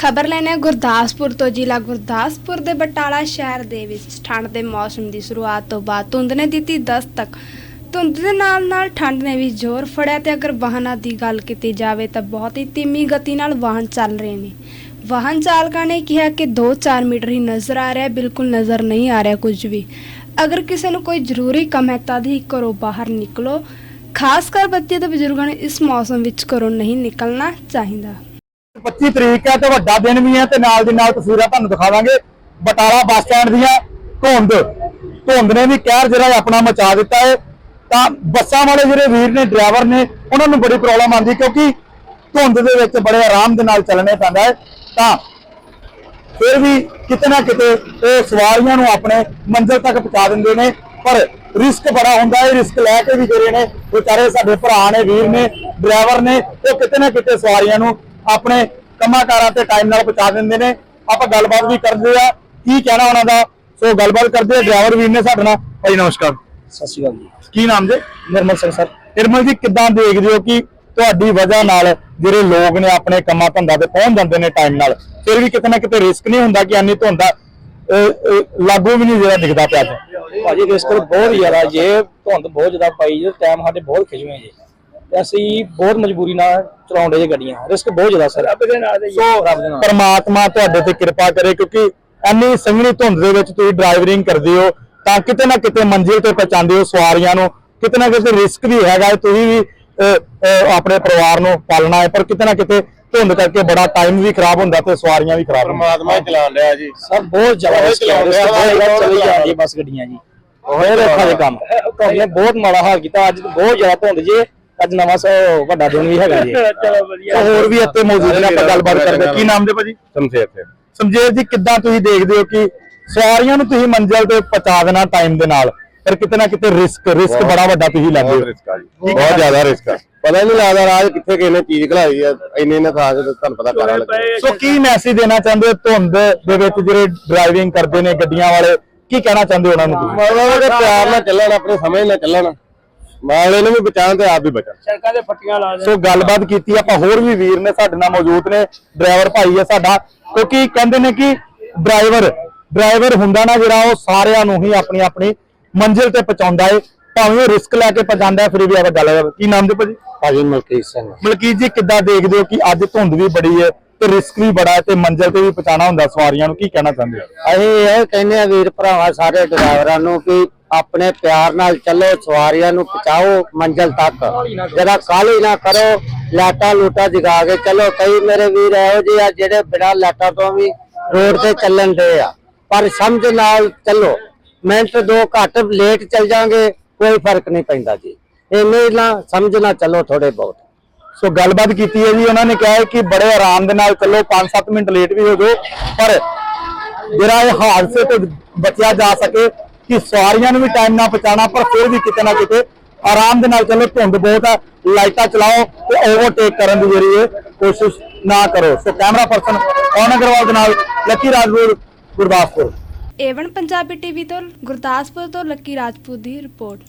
ਖਬਰ ਲੈਣੇ ਗੁਰਦਾਸਪੁਰ ਤੋਂ। ਜ਼ਿਲ੍ਹਾ ਗੁਰਦਾਸਪੁਰ ਦੇ ਬਟਾਲਾ ਸ਼ਹਿਰ ਦੇ ਵਿੱਚ ਠੰਡ ਦੇ ਮੌਸਮ ਦੀ ਸ਼ੁਰੂਆਤ ਤੋਂ ਬਾਅਦ ਧੁੰਦ ਨੇ ਦਿੱਤੀ ਦਸਤਕ। ਧੁੰਦ ਦੇ ਨਾਲ ਨਾਲ ਠੰਡ ਨੇ ਵੀ ਜ਼ੋਰ ਫੜਿਆ ਤੇ ਅਗਰ ਵਾਹਨਾਂ ਦੀ ਗੱਲ ਕੀਤੀ ਜਾਵੇ ਤਾਂ ਬਹੁਤ ਹੀ ਧੀਮੀ ਗਤੀ ਨਾਲ ਵਾਹਨ ਚੱਲ ਰਹੇ ਨੇ। ਵਾਹਨ ਚਾਲਕਾਂ ਨੇ ਕਿਹਾ ਕਿ 2-4 ਮੀਟਰ ਹੀ ਨਜ਼ਰ ਆ ਰਿਹਾ, ਬਿਲਕੁਲ ਨਜ਼ਰ ਨਹੀਂ ਆ ਰਿਹਾ ਕੁਝ ਵੀ। ਅਗਰ ਕਿਸੇ ਨੂੰ ਕੋਈ ਜ਼ਰੂਰੀ ਕੰਮ ਹੈ ਤਦ ਹੀ ਘਰੋਂ ਬਾਹਰ ਨਿਕਲੋ। ਖਾਸ ਕਰ ਬੱਚੇ ਤੇ ਬਜ਼ੁਰਗਾਂ ਨੂੰ ਇਸ ਮੌਸਮ ਵਿੱਚ ਘਰੋਂ ਨਹੀਂ ਨਿਕਲਣਾ ਚਾਹੀਦਾ। 25 ਤਰੀਕ ਹੈ ਤੇ ਵੱਡਾ ਦਿਨ ਵੀ ਹੈ ਤੇ ਨਾਲ ਦੀ ਨਾਲ ਤਸਵੀਰਾਂ ਤੁਹਾਨੂੰ ਦਿਖਾਵਾਂਗੇ। ਬਟਾਲਾ ਬੱਸ ਸਟੈਂਡ ਦੀਆਂ ਧੁੰਦ। ਧੁੰਦ ਨੇ ਵੀ ਕਹਿਰ ਜਿਹੜਾ ਆਪਣਾ ਮਚਾ ਦਿੱਤਾ ਹੈ। ਤਾਂ ਬੱਸਾਂ ਵਾਲੇ ਜਿਹੜੇ ਵੀਰ ਨੇ, ਡਰਾਈਵਰ ਨੇ, ਉਹਨਾਂ ਨੂੰ ਬੜੀ ਪ੍ਰੋਬਲਮ ਆਉਂਦੀ ਕਿਉਂਕਿ ਧੁੰਦ ਦੇ ਵਿੱਚ ਬੜੇ ਆਰਾਮ ਦੇ ਨਾਲ ਚੱਲਣੇ ਪੈਂਦਾ ਹੈ। ਤਾਂ ਫਿਰ ਵੀ ਕਿਤੇ ਨਾ ਕਿਤੇ ਇਹ ਸਵਾਰੀਆਂ ਨੂੰ ਆਪਣੇ ਮੰਜ਼ਿਲ ਤੱਕ ਪਹੁੰਚਾ ਦਿੰਦੇ ਨੇ। ਪਰ ਰਿਸਕ ਬੜਾ ਹੁੰਦਾ ਹੈ, ਰਿਸਕ ਲੈ ਕੇ ਵੀ ਜਿਹੜੇ ਨੇ, ਵਿਚਾਰੇ ਸਾਡੇ ਭਰਾ ਨੇ, ਵੀਰ ਨੇ, ਡਰਾਈਵਰ ਨੇ, ਉਹ ਕਿਤੇ ਨਾ ਕਿਤੇ ਸਵਾਰੀਆਂ ਨੂੰ ਆਪਣੇ ਕੰਮਾਂ ਕਾਰਾਂ ਤੇ ਟਾਈਮ ਨਾਲ ਪਹੁੰਚਾ ਦਿੰਦੇ ਨੇ। ਆਪਾਂ ਗੱਲਬਾਤ ਵੀ ਕਰਦੇ ਆ ਕੀ ਕਹਿਣਾ ਉਹਨਾਂ ਦਾ। ਸੋ ਗੱਲਬਾਤ ਕਰਦੇ ਆ ਡਰਾਈਵਰ ਵੀਰ ਨੇ ਸਾਡੇ ਨਾਲ। ਭਾਈ ਨਮਸਕਾਰ। ਸਤਿ ਸ਼੍ਰੀ ਅਕਾਲ ਜੀ। ਕੀ ਨਾਮ ਜੀ? ਨਿਰਮਲ ਸਿੰਘ ਸਰ। ਨਿਰਮਲ ਜੀ ਕਿੱਦਾਂ ਦੇਖਦੇ ਹੋ ਕਿ ਤੁਹਾਡੀ ਵਜ੍ਹਾ ਨਾਲ ਜਿਹੜੇ ਲੋਕ ਨੇ ਆਪਣੇ ਕੰਮਾਂ ਧੰਦਾ ਤੇ ਪਹੁੰਚ ਜਾਂਦੇ ਨੇ ਟਾਈਮ ਨਾਲ? ਫਿਰ ਵੀ ਕਿਤੇ ਨਾ ਕਿਤੇ ਰਿਸਕ ਨਹੀਂ ਹੁੰਦਾ ਕਿ ਇੰਨੀ ਧੁੰਦਾ ਲਾਗੂ ਵੀ ਨਹੀਂ ਜਿਹੜਾ ਦਿਖਦਾ ਪਿਆ ਭਾਜੀ ਰਿਸਕ ਬਹੁਤ ਜ਼ਿਆਦਾ। ਜੇ ਧੁੰਦ ਬਹੁਤ ਜ਼ਿਆਦਾ ਪਈ ਜੇ ਟਾਈਮ ਸਾਡੇ ਬਹੁਤ ਖਿਜਵੇਂ ਜੇ। ਅਸੀਂ ਬਹੁਤ ਮਜਬੂਰੀ ਨਾਲ ਚਲਾਉਂਦੇ ਜੇ ਗੱਡੀਆਂ। ਰਿਸਕ ਬਹੁਤ ਜ਼ਿਆਦਾ ਸਰ। ਰੱਬ ਦੇ ਨਾਲ ਸੋ ਰੱਬ ਦੇ ਨਾਲ। ਪਰਮਾਤਮਾ ਤੁਹਾਡੇ ਤੇ ਕਿਰਪਾ ਕਰੇ ਕਿਉਂਕਿ ਇੰਨੀ ਸੰਘਣੀ ਧੁੰਦ ਦੇ ਵਿੱਚ ਤੁਸੀਂ ਡਰਾਈਵਰਿੰਗ ਕਰਦੇ ਹੋ ਤਾਂ ਕਿਤੇ ਨਾ ਕਿਤੇ ਮੰਜ਼ਿਲ ਤੇ ਪਹੁੰਚਾਉਂਦੇ ਹੋ ਸਵਾਰੀਆਂ ਨੂੰ। ਕਿਤੇ ਨਾ ਕਿਤੇ ਰਿਸਕ ਵੀ ਹੈਗਾ ਤੁਸੀਂ ਵੀ ਆਪਣੇ ਪਰਿਵਾਰ ਨੂੰ ਪਾਲਣਾ ਹੈ ਪਰ ਕਿਤੇ ਨਾ ਕਿਤੇ ਧੁੰਦ ਕਰਕੇ ਬੜਾ ਟਾਈਮ ਵੀ ਖਰਾਬ ਹੁੰਦਾ ਤੇ ਸਵਾਰੀਆਂ ਵੀ ਖਰਾਬ ਹੁੰਦੀਆਂ। ਪਰਮਾਤਮਾ ਹੀ ਚਲਾਉਣ ਰਿਹਾ ਜੀ। ਸਭ ਬਹੁਤ ਜ਼ਿਆਦਾ ਰਿਸਕ ਹੈ ਰਿਸਕ ਬਹੁਤ ਜ਼ਿਆਦਾ ਚਲੀ ਜਾਂਦੀ ਬੱਸ ਗੱਡੀਆਂ ਜੀ। ਔਖਾ ਦੇ ਕੰਮ। ਨੇ ਬਹੁਤ ਮਾੜਾ ਹਾਲ ਕੀਤਾ। ਅੱਜ ਬਹੁਤ ਜ਼ਿਆਦਾ ਧੁੰਦ ਜੇ। ਅੱਜ ਨਵਾਂ ਸੌ ਵੱਡਾ ਦਿਨ ਵੀ ਹੈਗਾ ਜੀ। ਚਲੋ ਵਧੀਆ। ਸੋ ਹੋਰ ਵੀ ਇੱਥੇ ਮੌਜੂਦ ਨੇ ਆਪਾਂ ਗੱਲਬਾਤ ਕਰਦੇ। ਕੀ ਨਾਮ ਦੇ ਭਾਜੀ? ਸਮਝੇ ਇੱਥੇ। ਸਮਝੇਰ ਜੀ ਕਿੱਦਾਂ ਤੁਸੀਂ ਦੇਖਦੇ ਹੋ ਕਿ ਸਵਾਰੀਆਂ ਨੂੰ ਤੁਸੀਂ ਮੰਜ਼ਿਲ ਤੇ ਪਹੁੰਚਾ ਦੇਣਾ ਟਾਈਮ ਦੇ ਨਾਲ? ਪਰ ਕਿਤੇ ਨਾ ਕਿਤੇ ਰਿਸਕ ਰਿਸਕ ਬੜਾ ਵੱਡਾ ਤੁਸੀਂ ਲੈਂਦੇ ਹੋ। ਰਿਸਕ ਆ ਜੀ। ਬਹੁਤ ਜ਼ਿਆਦਾ ਰਿਸਕ ਆ। ਪਤਾ ਨਹੀਂ ਲੱਗਦਾ ਰਾਜ ਕਿੱਥੇ ਕਿਸੇ ਨੇ ਚੀਜ਼ ਖਲਾਈ ਆ ਇੰਨੇ ਇੰਨੇ ਥਾਂ ਤੇ ਤੁਹਾਨੂੰ ਪਤਾ ਕਾਰਾ ਲੱਗੇ ਸੋ ਕੀ ਮੈਸੇਜ ਦੇਣਾ ਚਾਹੁੰਦੇ ਹੋ ਧੁੰਦ ਦੇ ਵਿੱਚ ਜਿਹੜੇ ਡਰਾਈਵਿੰਗ ਕਰਦੇ ਨੇ ਗੱਡੀਆਂ ਵਾਲੇ? ਕੀ ਕਹਿਣਾ ਚਾਹੁੰਦੇ ਹੋ ਉਹਨਾਂ ਨੂੰ ਤੁਸੀਂ? ਪਿਆਰ ਨਾਲ ਚੱਲਣ ਆਪਣੇ ਸਮਝ ਨਾਲ ਚੱਲਣ। ਮਾਲੇ ਨੂੰ ਵੀ ਬਚਾਉਣ ਤੇ ਆਪ ਵੀ ਬਚਣ ਸੜਕਾਂ ਤੇ ਫੱਟੀਆਂ ਲਾ ਸੋ ਗੱਲਬਾਤ ਕੀਤੀ ਆਪਾਂ ਹੋਰ ਵੀ ਵੀਰ ਨੇ ਸਾਡੇ ਨਾਲ ਮੌਜੂਦ ਨੇ। ਡਰਾਈਵਰ ਭਾਈ ਹੈ ਸਾਡਾ। ਕਿਉਂਕਿ ਕਹਿੰਦੇ ਨੇ ਕਿ ਡਰਾਈਵਰ ਡਰਾਈਵਰ ਹੁੰਦਾ ਨਾ ਜਿਹੜਾ ਉਹ ਸਾਰਿਆਂ ਨੂੰ ਹੀ ਆਪਣੀ ਆਪਣੀ ਮੰਜ਼ਿਲ ਤੇ ਪਹੁੰਚਾਉਂਦਾ ਹੈ ਭਾਵੇਂ ਉਹ ਰਿਸਕ ਲੈ ਕੇ ਹੈ ਫਿਰ ਵੀ ਆਪਾਂ ਗੱਲ ਕੀ ਨਾਮ ਦੇ ਭਾਜੀ? ਭਾਜੀ ਮਲਕੀਤ ਸਿੰਘ। ਮਲਕੀਤ ਜੀ ਕਿੱਦਾਂ ਦੇਖਦੇ ਹੋ ਕਿ ਅੱਜ ਧੁੰਦ ਵੀ ਬੜੀ ਹੈ ਤੇ ਰਿਸਕ ਵੀ ਬੜਾ ਹੈ ਤੇ ਮੰਜ਼ਿਲ ਤੇ ਵੀ ਪਹੁੰਚਾਉਣਾ ਹੁੰਦਾ ਸਵਾਰੀਆਂ ਨੂੰ ਕੀ ਕਹਿਣਾ ਚਾਹੁੰਦੇ ਹੋ? ਅਸੀਂ ਇਹ ਕਹਿੰਦੇ ਆ ਵੀਰ ਭਰਾਵਾਂ ਸਾਰੇ ਡਰਾਈਵਰਾਂ ਨੂੰ ਕਿ ਆਪਣੇ ਪਿਆਰ ਨਾਲ ਚੱਲੋ ਸਵਾਰੀਆਂ ਨੂੰ ਪਹੁੰਚਾਓ ਮੰਜ਼ਿਲ ਤੱਕ। ਜਰਾ ਕਾਹਲੀ ਨਾ ਕਰੋ ਲਾਟਾ ਲੂਟਾ ਜਗਾ ਕੇ ਚਲੋ। ਕਈ ਮੇਰੇ ਵੀਰ ਇਹੋ ਜਿਹੇ ਆ ਜਿਹੜੇ ਬਿਨਾਂ ਲਾਟਾ ਤੋਂ ਵੀ ਰੋਡ ਤੇ ਚੱਲਣ ਦੇ ਆ। ਪਰ ਸਮਝ ਨਾਲ ਚੱਲੋ। ਮਿੰਟ ਦੋ ਘੱਟ ਲੇਟ ਚੱਲ ਜਾਾਂਗੇ ਕੋਈ ਫ਼ਰਕ ਨਹੀਂ ਪੈਂਦਾ ਜੀ। ਇੰਨੇ ਨਾ ਸਮਝ ਨਾਲ ਚੱਲੋ ਥੋੜੇ ਬਹੁਤ। ਸੋ ਗੱਲਬਾਤ ਕੀਤੀ ਹੈ ਜੀ ਉਹਨਾਂ ਨੇ ਕਿਹਾ ਹੈ ਕਿ ਬੜੇ ਆਰਾਮ ਦੇ ਨਾਲ ਚੱਲੋ 5-7 ਮਿੰਟ ਲੇਟ ਵੀ ਹੋ ਜਾਓ ਪਰ ਜਿਹੜਾ ਇਹ ਹਾਦਸੇ ਤੋਂ ਬਚਿਆ ਜਾ ਸਕੇ ਕਿ ਸਵਾਰੀਆਂ ਨੂੰ ਵੀ ਟਾਈਮ ਨਾਲ ਪਹੁੰਚਾਉਣਾ ਪਰ ਫਿਰ ਵੀ ਕਿਤੇ ਨਾ ਕਿਤੇ ਆਰਾਮ ਦੇ ਨਾਲ ਚੱਲੋ ਧੁੰਦ ਬਹੁਤ ਆ ਲਾਈਟਾਂ ਚਲਾਓ ਤੇ ਓਵਰਟੇਕ ਕਰਨ ਦੀ ਜਿਹੜੀ ਹੈ ਕੋਸ਼ਿਸ਼ ਨਾ ਕਰੋ। So camera person Pawan Agarwal ਦੇ ਨਾਲ? ਲੱਕੀ ਰਾਜਪੂਰ ਗੁਰਦਾਸਪੁਰ। ਏਵਨ ਪੰਜਾਬੀ ਟੀਵੀ ਤੋਂ ਗੁਰਦਾਸਪੁਰ ਤੋਂ ਲੱਕੀ ਰਾਜਪੂਤ ਦੀ ਰਿਪੋਰਟ।